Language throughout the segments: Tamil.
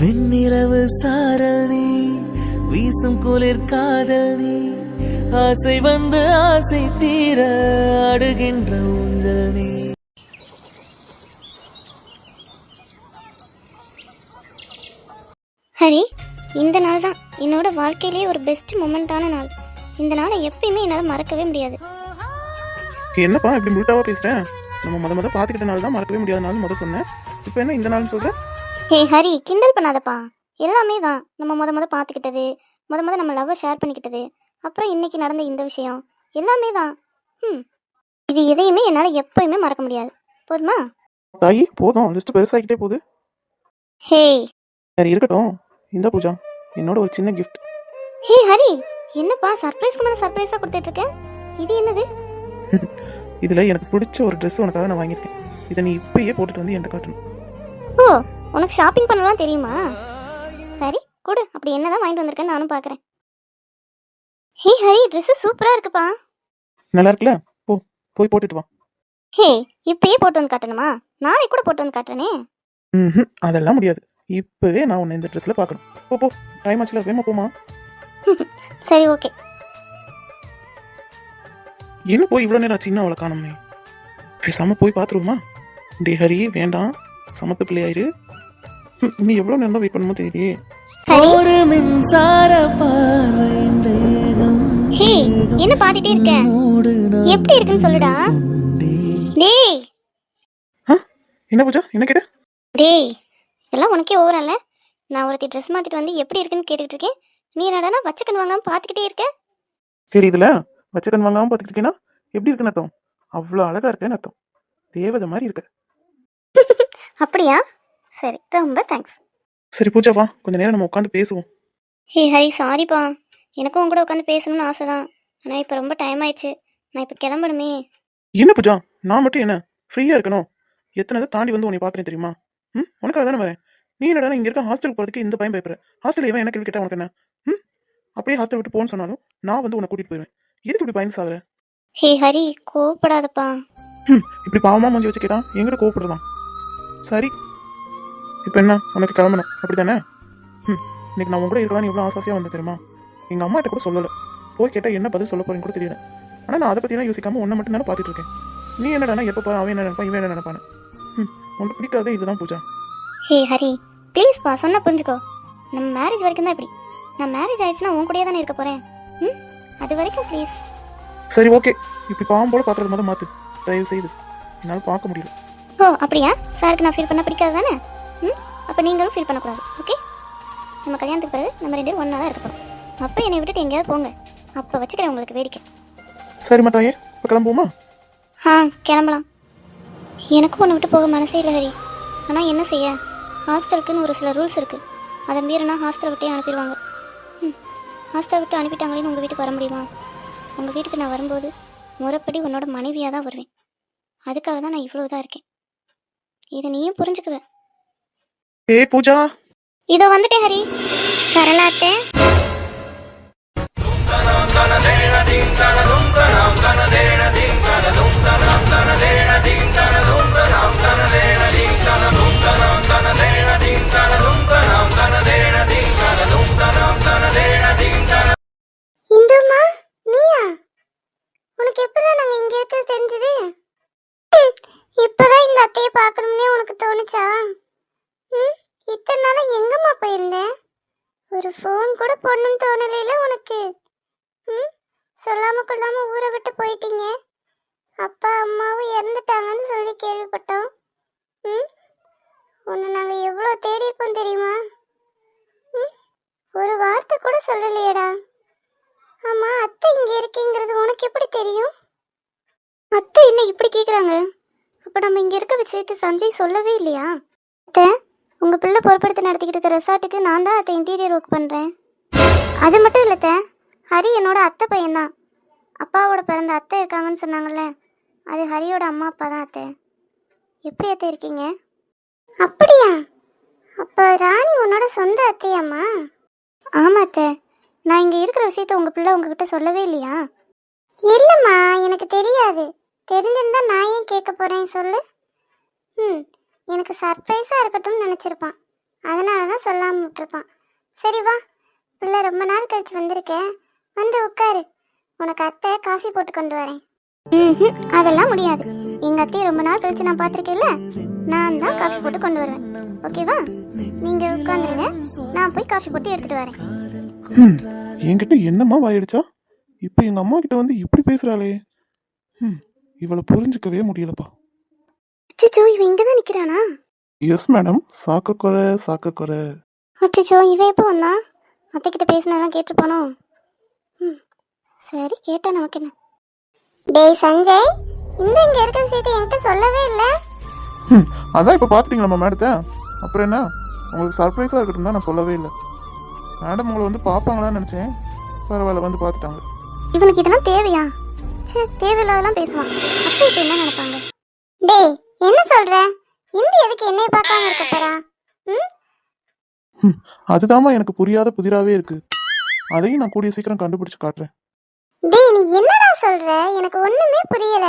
வெண்ணிலவு சாரல் நீ வீசும் குளிர் காதல் நீ ஆசை வந்து ஆசை தீர அடுகின்ற ஊஞ்சல் நீ. ஹரி இந்த நாள் தான் என்னோட வாழ்க்கையிலேயே ஒரு பெஸ்ட் மூமெண்ட்டான நாள். இந்த நாளை எப்பயுமே என்னால் மறக்கவே முடியாது. என்னப்பா இப்படி முழுட்டாவா பேசுறேன் நம்ம முத முத பாத்துக்கிட்ட நாள் தான் மறக்கவே முடியாத நாள் முத சொன்னேன் இப்போ என்ன இந்த நாள்னு சொல்ற? ஹே ஹரி கிண்டல் பண்ணாதப்பா. எல்லாமே தான். நம்ம முத முத பார்த்துக்கிட்டது முத முத நம்ம லவ்வை ஷேர் பண்ணிக்கிட்டது அப்புறம் இன்னைக்கு நடந்த இந்த விஷயம் எல்லாமே தான். ம் இது எதையுமே என்னால் எப்பயுமே மறக்க முடியாது. போதுமா? தாயி போதும். லிஸ்ட் பெருசாகிக்கிட்டே போகுது. ஹே. சரி இருக்கட்டும். இந்த பூஜா என்னோட ஒரு சின்ன கிஃப்ட் ஹே ஹரி என்னப்பா சர்ப்ரைஸ்க்கு மேலே சர்ப்ரைஸாக கொடுத்துட்டு இருக்கேன் இது என்னது? இதுல எனக்கு பிடிச்ச ஒரு Dress உனக்காக நான் வாங்கியிருக்கேன். இதை நீ இப்பயே போட்டுட்டு வந்து என்கிட்ட காட்டணும். ஓ உனக்கு ஷாப்பிங் பண்ணலாம் தெரியுமா? சரி கொடு. அப்படி என்னதான் வாங்கிட்டு வந்திருக்கேன்னு நானும் பார்க்குறேன் ஹே ஹரி ட்ரெஸ்ஸு சூப்பராக இருக்குப்பா. நல்லா இருக்குல்ல? போ போய் போட்டுட்டு வா. ஹே இப்பயே போட்டு வந்து காட்டணுமா? நாளைக்கு கூட போட்டு வந்து காட்டுறேனே. ம் அதெல்லாம் முடியாது. இப்பவே நான் உன்னை இந்த ட்ரெஸ்ல பார்க்கணும். போ போ. டைம் ஆச்சுல வேமா போமா? சரி ஓகே. என்ன போய் இவ்வளோ நேரம் இன்னும் அவளை காணுமே பேசாம போய் பார்த்துருவோமா? டே ஹரி வேண்டாம். சமத்து பிள்ளையாயிரு நீ எவ்வளோ நேரம் வெயிட் பண்ணுமோ தெரியலையே ஒரு மின்சார பார்வையின் வேகம் ஹே என்ன பாத்துட்டே இருக்க? எப்படி இருக்குன்னு சொல்லுடா. டேய். ஆ என்ன பூஜா? என்ன கேட்ட? டேய் இதெல்லாம் உனக்கே ஓவரல்ல நான் ஒருத்தி ட்ரெஸ் மாத்திட்டு வந்து எப்படி இருக்குன்னு கேட்டுக்கிட்டு இருக்கேன். நீ என்னடா வச்சக்கன் வாங்காம பார்த்துக்கிட்டே இருக்க. சரி இதுல வச்சக்கன் வாங்காம பார்த்துட்டு இருக்கேன்னா எப்படி இருக்குன்னு அர்த்தம்? அவ்வளோ அழகா இருக்கேன்னு அர்த்தம். தேவதை மாதிரி இருக்க. அப்படியா? சரி ரொம்ப தேங்க்ஸ் சரி பூஜா வா கொஞ்ச நேரம் நம்ம உட்காந்து பேசுவோம். ஹே ஹரி சாரிப்பா எனக்கும் உன் கூட உட்காந்து பேசணும்னு ஆசை தான் ஆனால் இப்போ ரொம்ப டைம் ஆயிடுச்சு. நான் இப்போ கிளம்பணுமே. என்ன பூஜா? நான் மட்டும் என்ன? ஃப்ரீயா இருக்கணும். எத்தனை இதை தாண்டி வந்து உன்னை பார்க்குறேன் தெரியுமா? ம் உனக்காக தானே வரேன். நீ என்னடா இங்க இருக்க ஹாஸ்டல் போறதுக்கு இந்த பயம் பயப்படுற? ஹாஸ்டல் இவன் என்ன கேள்வி கேட்டா உனக்கு என்ன? ம்? அப்படியே ஹாஸ்டல் விட்டு போன்னு சொன்னாலும் நான் வந்து உன்னை கூட்டிட்டு போயிடுவேன் எதுக்கு இப்படி பயந்து சாகுற? ஹே ஹரி கோவப்படாதப்பா. ம் இப்படி பாவமா மூஞ்சி வச்சு கேட்டா எங்கிட்ட கோவப்படுறதான். சரி. இப்போ என்ன? உனக்கு கிளம்பணும் அப்படிதானே ம் இன்னைக்கு நான் உன் கூட இருக்கலாம்னு எவ்வளோ ஆசாசியாக வந்தேன் தெரியுமா? எங்கள் அம்மாட்ட கூட சொல்லலை. போய் கேட்டால் என்ன பதில் சொல்ல போறேன்னு கூட தெரியல. ஆனால் நான் அதை பற்றிலாம் யோசிக்காம உன்னை மட்டும் தானே பார்த்துட்டு இருக்கேன். நீ என்னடா எப்போ பாரு அவன் என்ன நினைப்பான் இவன் என்ன நினைப்பானு ம் உனக்கு பிடிக்காதே இதுதான் பூஜா. ஹே ஹரி ப்ளீஸ்ப்பா சொன்னா புரிஞ்சுக்கோ. நம்ம மேரேஜ் வரைக்கும் தான் இப்படி. நான் மேரேஜ் ஆயிடுச்சுன்னா உன் கூடயே தானே இருக்க போகிறேன் ம் அது வரைக்கும் ப்ளீஸ் சரி ஓகே இப்படி பாவம் போல பார்க்கறது மொதல் மாற்று தயவு செய்து என்னால் பார்க்க முடியல. ஓ அப்படியா? சாருக்கு நான் ஃபீல் பண்ண பிடிக்காது தானே? ம்? அப்போ நீங்களும் ஃபீல் பண்ணக்கூடாது ஓகே நம்ம கல்யாணத்துக்கு பிறகு நம்ம ரெண்டு பேரும் ஒன்றா தான் இருக்க போகிறோம் அப்போ என்னை விட்டுட்டு எங்கேயாவது போங்க. அப்போ வச்சுக்கிறேன் உங்களுக்கு வேடிக்கை. சரிம்மா தாயே இப்போ கிளம்புவோமா? ஆ கிளம்பலாம். எனக்கும் உன்னை விட்டு போக மனசே இல்லை ஹரி. ஆனால் என்ன செய்ய? ஹாஸ்டலுக்குன்னு ஒரு சில ரூல்ஸ் இருக்குது அதை மீறினா ஹாஸ்டல் விட்டே அனுப்பிடுவாங்க. ம். ஹாஸ்டல் விட்டு அனுப்பிட்டாங்களேன்னு உங்கள் வீட்டுக்கு வர முடியுமா? உங்கள் வீட்டுக்கு நான் வரும்போது முறைப்படி உன்னோட மனைவியாக தான் வருவேன். அதுக்காக தான் நான் இவ்வளோ இதாக இருக்கேன். இதை நீயும் புரிஞ்சுக்குவ. ஏய் பூஜா. இதோ வந்துட்டேன் ஹரி. சரளாத்தே. மச்சா ம் இத்தனை நாளாக எங்கம்மா போயிருந்தேன் ஒரு ஃபோன் கூட பொண்ணுன்னு தோணலையில உனக்கு. ம் சொல்லாம கொள்ளாம ஊரை விட்டு போயிட்டீங்க. அப்பா அம்மாவும் இறந்துட்டாங்கன்னு சொல்லி கேள்விப்பட்டோம். ம் உன்னை நாங்கள் எவ்வளோ தேடி இருப்போம் தெரியுமா? ம் ஒரு வார்த்தை கூட சொல்லலையேடா. ஆமாம் அத்தை இங்கே இருக்கேங்கிறது உனக்கு எப்படி தெரியும்? அத்தை என்ன இப்படி கேட்குறாங்க இப்போ நம்ம இங்கே இருக்க விஷயத்தை சஞ்சய் சொல்லவே இல்லையா? அத்தை உங்கள் பிள்ளை பொறுப்படுத்தி நடத்திக்கிட்டு இருக்க ரெசார்ட்டுக்கு நான் தான் அத்தை இன்டீரியர் ஒர்க் பண்ணுறேன் அது மட்டும் இல்லைத்தே ஹரி என்னோட அத்தை பையன்தான். அப்பாவோட பிறந்த அத்தை இருக்காங்கன்னு சொன்னாங்கல்ல அது ஹரியோட அம்மா அப்பா தான் அத்தை. எப்படி அத்தை இருக்கீங்க? அப்படியா? அப்போ ராணி உன்னோட சொந்த அத்தையாம்மா? ஆமாம் அத்தை நான் இங்கே இருக்கிற விஷயத்த உங்கள் பிள்ளை உங்ககிட்ட சொல்லவே இல்லையா? இல்லைம்மா எனக்கு தெரியாது. தெரிஞ்சிருந்தா நான் ஏன் கேட்க போறேன் சொல்லு? ம் எனக்கு சர்ப்ரைஸா இருக்கட்டும்னு நினைச்சிருப்பான். அதனால தான் சொல்லாமல் விட்டுருப்பான். சரி வா பிள்ளை ரொம்ப நாள் கழிச்சு வந்திருக்கேன் வந்து உட்காரு. உனக்கு அத்தை காஃபி போட்டு கொண்டு வரேன். ம்ஹும், அதெல்லாம் முடியாது. எங்க அத்தையை ரொம்ப நாள் கழிச்சு நான் பார்த்துருக்கேன்ல நான் தான் காஃபி போட்டு கொண்டு வருவேன். ஓகேவா நீங்க உட்காந்துருங்க. நான் போய் காஃபி போட்டு எடுத்துட்டு வரேன். ம் என்கிட்ட என்னம்மா வாயிடுச்சா இப்போ எங்கள் அம்மா கிட்ட வந்து இப்படி பேசுகிறாளே ம் இவளை புரிஞ்சுக்கவே முடியலப்பா. அச்சோ இவன் இங்க தான் நிக்கிறானா? எஸ் மேடம் சாக்க குறை சாக்க குறை. அச்சோ இவன் எப்போ வந்தான் அத்தை கிட்ட பேசினதெல்லாம் கேட்டுருப்பானோ? ம் சரி கேட்டா நமக்கு என்ன? டேய் சஞ்சய் இந்த இங்க இருக்க விஷயத்தை என்கிட்ட சொல்லவே இல்லை. ம் அதான் இப்போ பார்த்துட்டீங்களா மேடத்தை? அப்புறம் என்ன? உங்களுக்கு சர்ப்ரைஸாக இருக்கட்டும் தான் நான் சொல்லவே இல்லை. மேடம் உங்களை வந்து பார்ப்பாங்களான்னு நினச்சேன். பரவாயில்ல வந்து பார்த்துட்டாங்க. இவனுக்கு இதெல்லாம் தேவையா? சே தேவையில்லாதெல்லாம் பேசுவான். அத்தை இப்போ என்ன நினைப்பாங்க? டேய் என்ன சொல்ற? இந்தி எதுக்கு என்னைய பார்க்காம இருக்க போறா? ம்? ம் அதுதாம்மா எனக்கு புரியாத புதிராகவே இருக்குது அதையும் நான் கூடிய சீக்கிரம் கண்டுபிடிச்சு காட்டுறேன். டேய் நீ என்னடா சொல்ற? எனக்கு ஒண்ணுமே புரியல.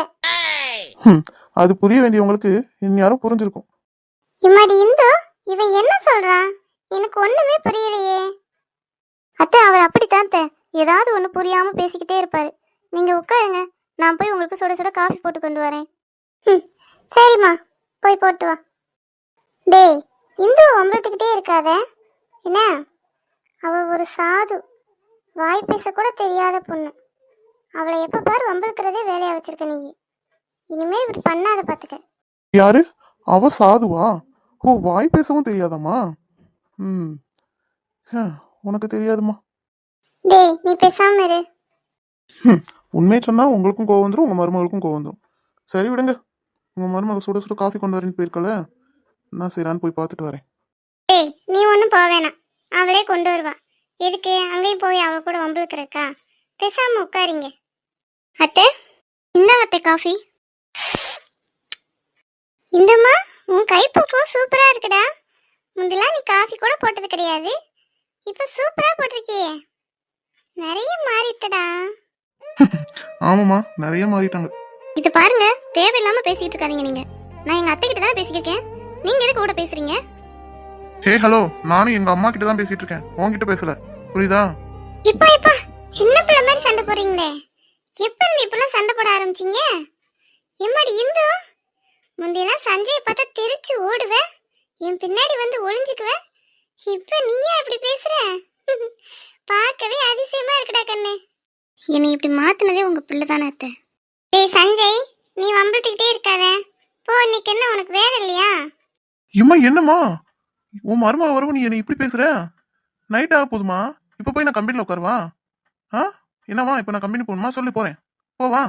ம் அது புரிய வேண்டியவங்களுக்கு இந்நேரம் புரிஞ்சிருக்கும். இம்மாடி இந்து இவன் என்ன சொல்றான் எனக்கு ஒண்ணுமே புரியலையே. அத்தை அவர் அப்படித்தான் அத்தை. ஏதாவது ஒன்று புரியாம பேசிக்கிட்டே இருப்பாரு. நீங்க உட்காருங்க. நான் போய் உங்களுக்கு சுட சுட காஃபி போட்டு கொண்டு வரேன். ம் சரிம்மா. போய் போட்டு வா. டேய் இந்து வம்பளத்துக்கிட்டே இருக்காத. என்ன? அவ ஒரு சாது. வாய் பேச கூட தெரியாத பொண்ணு. அவளை எப்ப பாரு வம்பிழுக்கிறதே வேலையா வச்சிருக்க நீ. இனிமே இப்படி பண்ணாத பாத்துக்க. யாரு? அவ சாதுவா? ஓ வாய் பேசவும் தெரியாதாம்மா? ம் ஹ, உனக்கு தெரியாதுமா டேய் நீ பேசாம இரு. உண்மையை சொன்னால் உங்களுக்கும் கோவம் வந்துடும் உங்கள் மருமகளுக்கும் கோவம் வந்துடும் சரி விடுங்க. உங்கள் மருமகள் சுட சுட காஃபி கொண்டு வரேன்னு போயிருக்கல. நான் சரியான்னு போய் பார்த்துட்டு வரேன். டேய் நீ ஒன்றும் போக வேணாம். அவளே கொண்டு வருவா. எதுக்கு? அங்கேயும் போய் அவள் கூட வம்பளுக்குறக்கா பேசாம உட்காரிங்க. அத்தை இந்தாங்க அத்தை காஃபி. இந்தம்மா உன் கைப்பூப்பும் சூப்பராக இருக்குடா. முந்தெல்லாம் நீ காஃபி கூட போட்டது கிடையாது. இப்போ சூப்பராக போட்டிருக்கியே. நிறைய மாறிட்டடா. ஆமாம்மா நிறைய மாறிட்டாங்க. இது பாருங்க தேவையில்லாம பேசிட்டு இருக்காதீங்க நீங்க. நான் எங்க அத்தை கிட்ட தானே பேசிக்கிருக்கேன். நீங்க எதுக்கு கூட பேசுறீங்க? ஹே ஹலோ நானும் எங்கள் அம்மா கிட்ட தான் பேசிட்டு இருக்கேன். உன்கிட்ட பேசல. புரியுதா? இப்பா இப்பா சின்ன பிள்ளை மாதிரி சண்டை போடுறீங்களே. எப்ப இருந்து இப்பெல்லாம் சண்டை போட ஆரம்பிச்சீங்க? எம்மாடி இந்து? முந்தையெல்லாம் சஞ்சயை பார்த்தா தெரிச்சு ஓடுவேன் என் பின்னாடி வந்து ஒளிஞ்சுக்குவேன் இப்ப நீயா இப்படி பேசுற? பார்க்கவே அதிசயமா இருக்குடா கண்ணு. என்னை இப்படி மாத்துனதே உங்க பிள்ளை தானே அத்தை. டேய் சஞ்சய் நீ வம்பிட்டுக்கிட்டே இருக்காத. போ இன்னைக்கு என்ன உனக்கு வேலை இல்லையா? இம்மா என்னம்மா? உன் மருமக வரவும் நீ என்னை இப்படி பேசுற? நைட் ஆக போதுமா? இப்போ போய் நான் கம்பெனியில் உட்காருவா? ஆ? என்னம்மா இப்போ நான் கம்பெனி போகணுமா? சொல்லி போகிறேன் போவா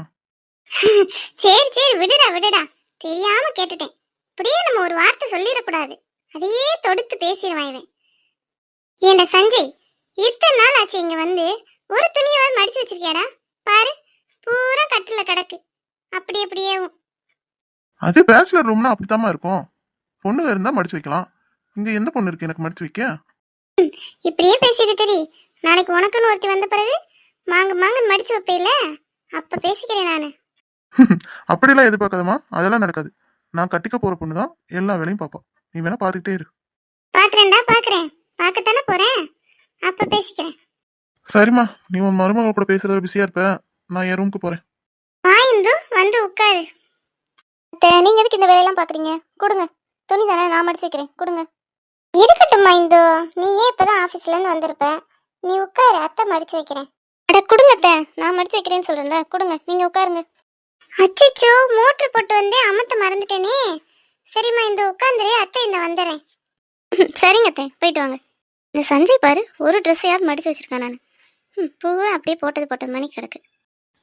சரி சரி விடுடா விடுடா. தெரியாம கேட்டுட்டேன். இப்படியே நம்ம ஒரு வார்த்தை சொல்லிடக்கூடாது. அதையே தொடுத்து பேசிடுவான் இவன். ஏண்டா சஞ்சய் இத்தனை நாள் ஆச்சு இங்க வந்து? ஒரு மடிச்சு வச்சிருக்கியாடா? பாரு பூரா கட்டில கிடக்கு. அப்படி அப்படியே அது பேச்சுலர் ரூம்னா அப்படித்தாம்மா இருக்கும். பொண்ணுங்க இருந்தால் மடிச்சு வைக்கலாம். இங்கே எந்த பொண்ணு இருக்கு? எனக்கு மடிச்சு வைக்க? இப்படியே பேசிட்டு தெரி. நாளைக்கு உனக்குன்னு ஒருத்தி வந்த பிறகு மாங்க மாங்கன்னு மடிச்சு வைப்பேல அப்ப பேசிக்கிறேன் நானு. அப்படிலாம் எதிர்பார்க்காதம்மா. அதெல்லாம் நடக்காது. நான் கட்டிக்க போற பொண்ணு தான் எல்லா வேலையும் பார்ப்பா நீ வேணா பார்த்துக்கிட்டே இரு. பாக்குறேன்டா பாக்குறேன். பார்க்கத்தானே போறேன்? அப்ப பேசிக்கிறேன். சரிம்மா நீ உன் மருமக கூட பேசுறதுல பிஸியா இருப்ப. நான் என் ரூமுக்கு போறேன். வா இந்து வந்து உட்காரு. நீங்க எதுக்கு இந்த வேலையெல்லாம் பாக்குறீங்க? கொடுங்க. துணி தானே நான் மடிச்சு வைக்கிறேன். கொடுங்க. இருக்கட்டும்மா இந்து. நீ ஏன் இப்பதான் ஆபீஸ்ல இருந்து வந்திருப்ப. நீ உட்காரு அத்தை மடிச்சு வைக்கிறேன். அட கொடுங்க அத்தை. நான் மடிச்சு வைக்கிறேன்னு சொல்றேன்ல. கொடுங்க நீங்க உட்காருங்க. அச்சச்சோ மோட்டர் போட்டு வந்தே அமத்த மறந்துட்டேனே. சரிம்மா இந்த உட்காந்துரு. அத்தை இந்த வந்துடுறேன் சரிங்க அத்தை. போயிட்டு வாங்க. இந்த சஞ்சய் பாரு ஒரு ட்ரெஸ்ஸையாவது மடிச்சு வச்சிருக்கேன் நான். பூரா அப்படியே போட்டது போட்டது மணி கிடக்கு.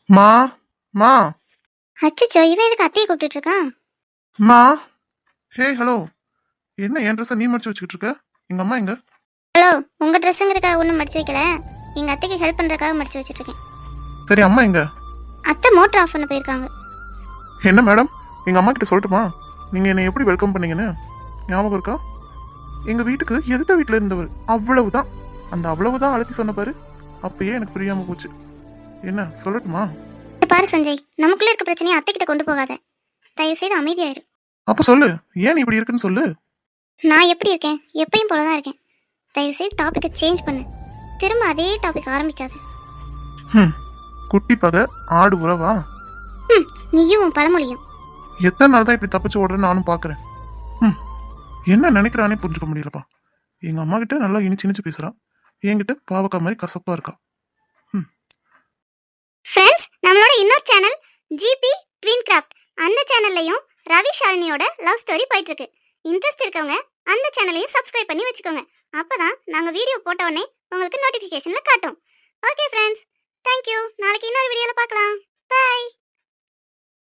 மா மா. அச்சச்சோ இவன் எதுக்கு அத்தையை கூப்பிட்டுட்டு இருக்கான்? மா. Hey hello. என்ன என் ட்ரெஸ்ஸை நீ மடிச்சு வச்சுக்கிட்டு இருக்க? எங்க அம்மா எங்க? ஹலோ உங்க ட்ரெஸ்ஸுங்கிறக்காக ஒன்றும் மடிச்சு வைக்கல. எங்க அத்தைக்கு ஹெல்ப் பண்றதுக்காக மடிச்சு வச்சிட்டு இருக்கேன். சரி அம்மா எங்க? அத்தை மோட்டர் ஆஃப் பண்ண போயிருக்காங்க. என்ன மேடம் எங்க அம்மா கிட்ட சொல்லட்டுமா? நீங்க என்னை எப்படி வெல்கம் பண்ணீங்கன்னு? ஞாபகம் இருக்கா? எங்க வீட்டுக்கு எதிர்த்த வீட்டுல இருந்தவர் அவ்வளவுதான். அந்த அவ்வளவுதான் அழுத்தி சொன்ன பாரு. அப்பயே எனக்கு புரியாம போச்சு. என்ன சொல்லட்டுமா? பாரு சஞ்சய் நமக்குள்ள இருக்க பிரச்சனையை அத்தை கிட்ட கொண்டு போகாத. தயவு செய்து அமைதியாயிரு. அப்ப சொல்லு ஏன் இப்படி இருக்குன்னு சொல்லு. நான் எப்படி இருக்கேன்? எப்பயும் போல தான் இருக்கேன். தயவுசெய்து டாப்பிக்கை சேஞ்ச் பண்ணு. திரும்ப அதே டாபிக் ஆரம்பிக்காது. குட்டி பகை ஆடு உறவா? நீயும் உன் பழமொழியும். எத்தனை நாள் தான் இப்படி தப்பிச்சு ஓடுறேன்னு நானும் பார்க்குறேன் ம் என்ன நினைக்கிறானே புரிஞ்சுக்க முடியலப்பா. எங்கள் அம்மா கிட்ட நல்லா இனிச்சு இனிச்சு பேசுறா. என்கிட்ட பாவக்கா மாதிரி கசப்பா இருக்கா. ஃப்ரெண்ட்ஸ் நம்மளோட இன்னொரு சேனல் ஜிபி ட்வீன் கிராஃப்ட் அந்த சேனல்லையும் ரவி ஷாலினியோட லவ் ஸ்டோரி போயிட்டு இருக்கு இன்ட்ரெஸ்ட் இருக்கவங்க அந்த சேனலையும் சப்ஸ்கிரைப் பண்ணி வச்சுக்கோங்க. அப்பதான் நாங்க வீடியோ போட்ட உடனே உங்களுக்கு நோட்டிபிகேஷன்ல காட்டும். ஓகே ஃப்ரெண்ட்ஸ் தேங்க்யூ நாளைக்கு இன்னொரு வீடியோல பார்க்கலாம். பை